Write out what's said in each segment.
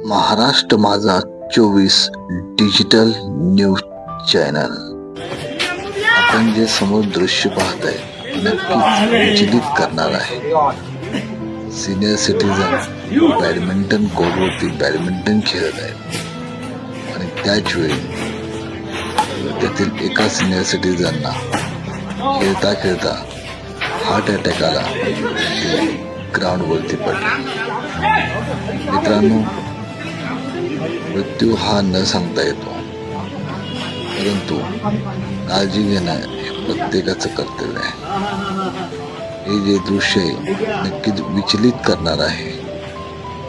महाराष्ट्र माझा चोवीस digital news channel. आपण जे समोर दृश्य पाहताय नक्कीच विचलित करणार आहे. सिनियर सिटीजन बॅडमिंटन कोर्टवरती बॅडमिंटन खेळत आहेत आणि त्याच वेळी त्यातील एका सिनियर सिटीजनना खेळता खेळता हार्ट अटॅक आला. ग्राउंडवरती पडला. मित्रांनो मृत्यू हा न सांगता येतो. परंतु काळजी घेणं हे प्रत्येकाचं कर्तव्य आहे. हे जे दृश्य आहे नक्कीच विचलित करणार आहे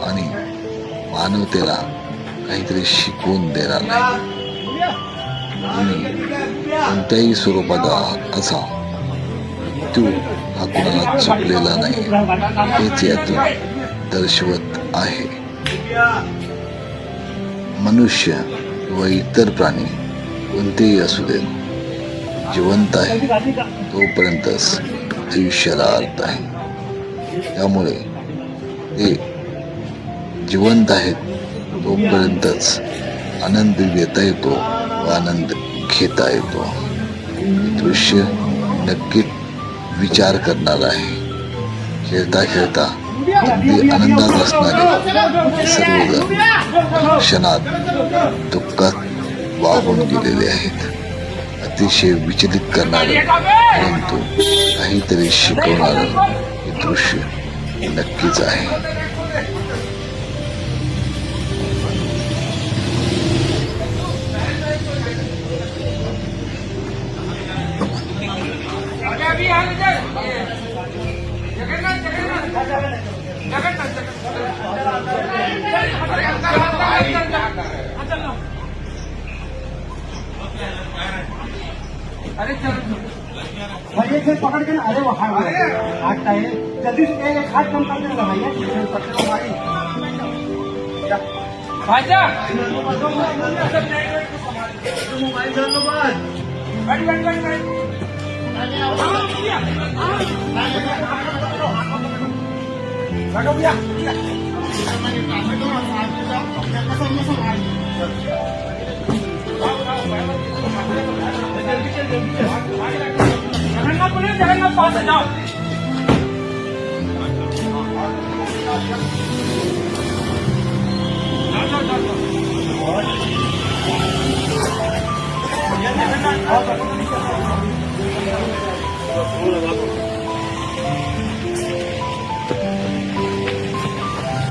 आणि मानवतेला काहीतरी शिकवून देणार नाही. आणि कोणत्याही स्वरूपाचा असा मृत्यू हा कुणाला चुकलेला नाही हेच यातून दर्शवत आहे. मनुष्य व इतर प्राणी कोणतेही असू देत जिवंत आहे तोपर्यंतच आयुष्याला अर्थ आहे. त्यामुळे ते जिवंत आहेत तोपर्यंतच आनंद देता येतो व आनंद घेता येतो. दृश्य नक्कीच विचार करणार आहे. खेळता खेळता आनंदात असणारे सर्वजण क्षणात दुःखात वाहून गेलेले आहेत. अतिशय विचलित करणारं परंतु काहीतरी शिकवणारं हे दृश्य नक्कीच आहे. भैया से पकड़ के ना अरे वो हाथ हाथ का है जल्दी से एक एक हाथ कम कर देना भैया भाईजा मोबाइल बैठ बैठ बैठ बैठ बैठो भैया জগন্নাথ বলে জগন্নাথ পাশে যাও জগন্নাথ